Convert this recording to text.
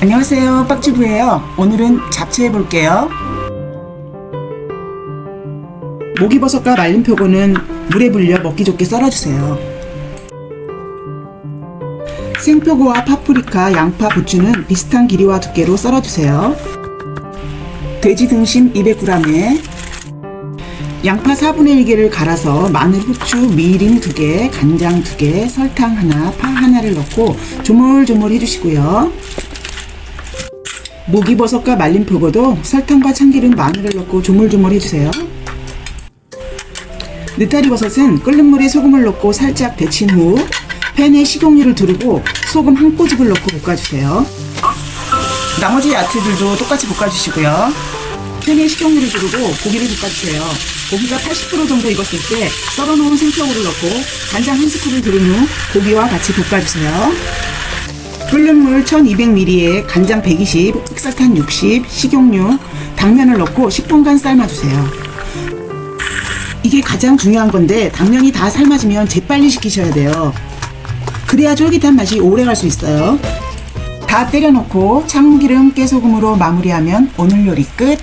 안녕하세요 빡지부예요. 오늘은 잡채 해볼게요. 목이버섯과 말린 표고는 물에 불려 먹기 좋게 썰어주세요. 생표고와 파프리카, 양파, 부추는 비슷한 길이와 두께로 썰어주세요. 돼지 등심 200g에 양파 4분의 1개를 갈아서 마늘, 후추, 미림 2개, 간장 2개, 설탕 하나, 파 하나를 넣고 조물조물 해주시고요. 목이버섯과 말린 표고도 설탕과 참기름, 마늘을 넣고 조물조물 해주세요. 느타리 버섯은 끓는 물에 소금을 넣고 살짝 데친 후 팬에 식용유를 두르고 소금 한 꼬집을 넣고 볶아주세요. 나머지 야채들도 똑같이 볶아주시고요. 팬에 식용유를 두르고 고기를 볶아주세요. 고기가 80% 정도 익었을 때 썰어놓은 생표고를 넣고 간장 한 스푼을 두른 후 고기와 같이 볶아주세요. 끓는 물 1200ml에 간장 120, 흑설탕 60, 식용유, 당면을 넣고 10분간 삶아주세요. 이게 가장 중요한 건데 당면이 다 삶아지면 재빨리 식히셔야 돼요. 그래야 쫄깃한 맛이 오래 갈 수 있어요. 다 때려놓고 참기름, 깨소금으로 마무리하면 오늘 요리 끝.